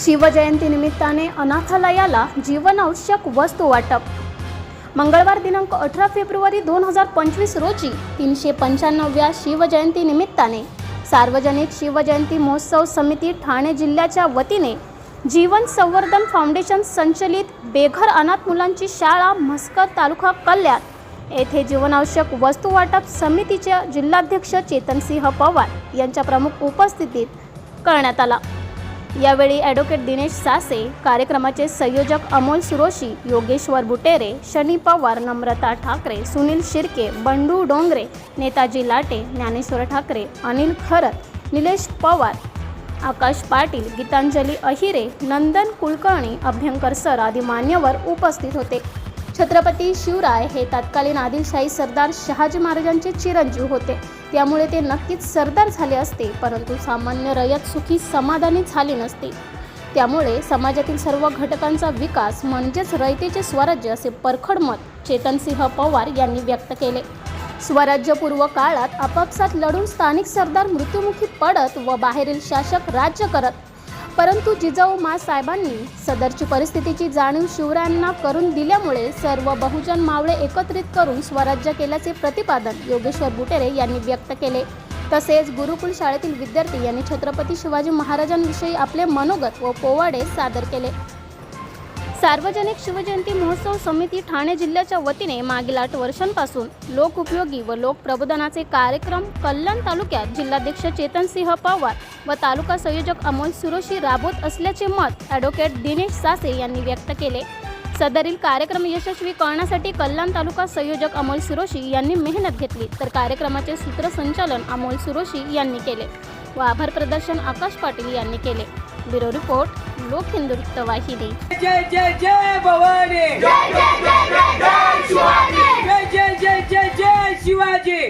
शिवजयंती निमित्ताने अनाथालयाला जीवनावश्यक वस्तू वाटप. मंगळवार दिनांक अठरा फेब्रुवारी दोन हजार पंचवीस रोजी तीनशे पंच्याण्णव्या शिवजयंती निमित्ताने सार्वजनिक शिवजयंती महोत्सव समिती ठाणे जिल्ह्याच्या वतीने जीवन संवर्धन फाउंडेशन संचलित बेघर अनाथ मुलांची शाळा मस्कर तालुका कल्याण येथे जीवनावश्यक वस्तू वाटप समितीचे जिल्हाध्यक्ष चेतनसिंह पवार यांच्या प्रमुख उपस्थितीत करण्यात आला. यावेळी ॲडव्होकेट दिनेश सासे कार्यक्रमाचे संयोजक अमोल सुरोशी योगेश्वर बुटेरे शनी पवार नम्रता ठाकरे सुनील शिर्के बंडू डोंगरे नेताजी लाटे ज्ञानेश्वर ठाकरे अनिल खरत निलेश पवार आकाश पाटील गीतांजली अहिरे नंदन कुलकर्णी अभ्यंकर सर आदी मान्यवर उपस्थित होते. छत्रपती शिवराय हे तत्कालीन आदिलशाही सरदार शहाजी महाराजांचे चिरंजीव होते. त्यामुळे ते नक्कीच सरदार झाले असते परंतु सामान्य रयत सुखी समाधानी झाली नसते. त्यामुळे समाजातील सर्व घटकांचा विकास म्हणजेच रयतेचे स्वराज्य असे परखड मत चेतनसिंह पवार यांनी व्यक्त केले. स्वराज्यपूर्व काळात आपापसात लढून स्थानिक सरदार मृत्युमुखी पडत व बाहेरील शासक राज्य करत परंतु जिजाऊ मासाहेबांनी सदरची परिस्थितीची जाणीव शिवरायांना करून दिल्यामुळे सर्व बहुजन मावळे एकत्रित करून स्वराज्य केल्याचे प्रतिपादन योगेश्वर बुटेरे यांनी व्यक्त केले. तसेच गुरुकुल शाळेतील विद्यार्थी यांनी छत्रपती शिवाजी महाराजांविषयी आपले मनोगत व पोवाडे सादर केले. सार्वजनिक शिवजयंती महोत्सव समिती ठाणे जिल्ह्याच्या वतीने मागील आठ वर्षांपासून लोकउपयोगी व लोकप्रबोधनाचे कार्यक्रम कल्याण तालुक्यात जिल्हाध्यक्ष चेतनसिंह पवार व तालुका संयोजक अमोल सुरोशी राबवत असल्याचे मत ॲडव्होकेट दिनेश सासे यांनी व्यक्त केले. सदरील कार्यक्रम यशस्वी करण्यासाठी कल्याण तालुका संयोजक अमोल सुरोशी यांनी मेहनत घेतली. तर कार्यक्रमाचे सूत्रसंचालन अमोल सुरोशी यांनी केले व आभार प्रदर्शन आकाश पाटील यांनी केले. ब्युरो रिपोर्ट लोक हिंदू वृत्तवाहिनी जय जय जय भवानी. जय जय जय जय शिवाजी. जय जय जय जय जय शिवाजी.